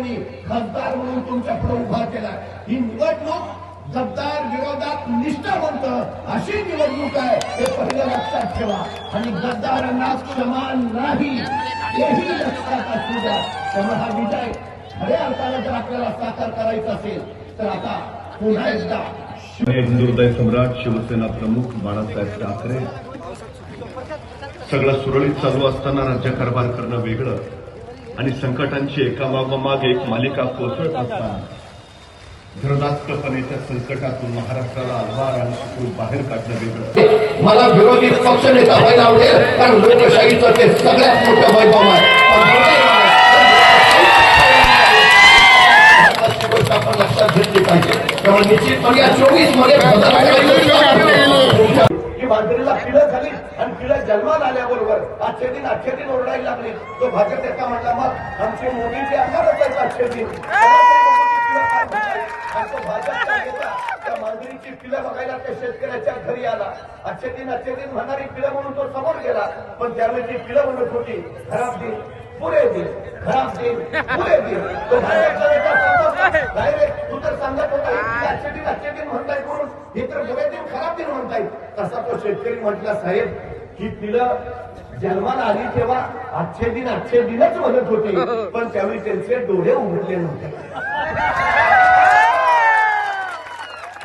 मी खासदार म्हणून तुमच्यापुढे उभा केला ही निवडणूक सत्तार विरोधात निष्ठावंत अशी निवडणूक आहे हे पहिलं लक्षात ठेवा. आणि गद्दारांना समान नाही हेही लक्षात असू द्या. त्यामुळे हा विजय खऱ्या अर्थानं जर आपल्याला साकार करायचा असेल तर आता पुन्हा एकदा हिंदुदय सम्राट शिवसेना प्रमुख बाळासाहेब ठाकरे सगळं सुरळीत चालू असताना राज्यकारभार करणं वेगळं. आणि संकटांची एकामागोमाग एक मालिका कोसळत असताना धरणास्तपणेच्या संकटातून महाराष्ट्राला आधार आणि शिकून बाहेर काढणं वेगळं. मला विरोधी पक्ष नेता व्हायला आवडेल कारण लोकशाहीचं ते सगळ्यात मोठं वैभव आहे. आपण लक्षात घेतली पाहिजे. त्यामुळे निश्चितपणे या चोवीसमध्ये जन्माला आल्याबरोबर आजचे दिन आजचे दिन ओरडायला लागले. तो भाजप एका म्हटला मग आमचे मोदीचे आणारच आहेत आजचे दिन भाजपचा नेता त्या मांजरीची पिलं बघायला त्या शेतकऱ्याच्या घरी आला. आजचे दिन आजचे दिन म्हणणारी पिलं म्हणून तो समोर गेला पण त्यावेळी ती पिलं म्हणत होती खराब दिन पुरे दिन खराब दिन पुरे दिन. तो भाजपचा नेता सांगतो डायरेक्ट तू तर सांगत होता आजचे दिन आजचे दिन म्हणताय म्हणून हे तर बुरे दिन खराब दिन म्हणताय तसा तो शेतकरी म्हटला साहेब ही पिलं जन्माला आली तेव्हा आजचे दिन आजचे दिनच म्हणत होती. पण त्यावेळी त्यांचे डोळे उघडले नव्हते.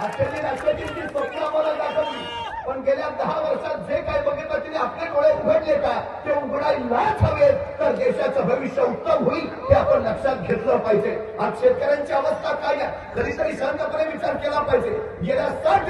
आजचे दिन दिन ती स्वप्न आम्हाला दाखवली. पण गेल्या दहा वर्षात जे काही बघितलं तिने आपले डोळे उघडले का? ते उघडायलाच हवेत. तर देशाचं भविष्य उत्तम होईल हे आपण लक्षात घेतलं पाहिजे. आज शेतकऱ्यांची अवस्था काय आहे? कधीतरी शांतपणे विचार केला पाहिजे. गेल्या साठ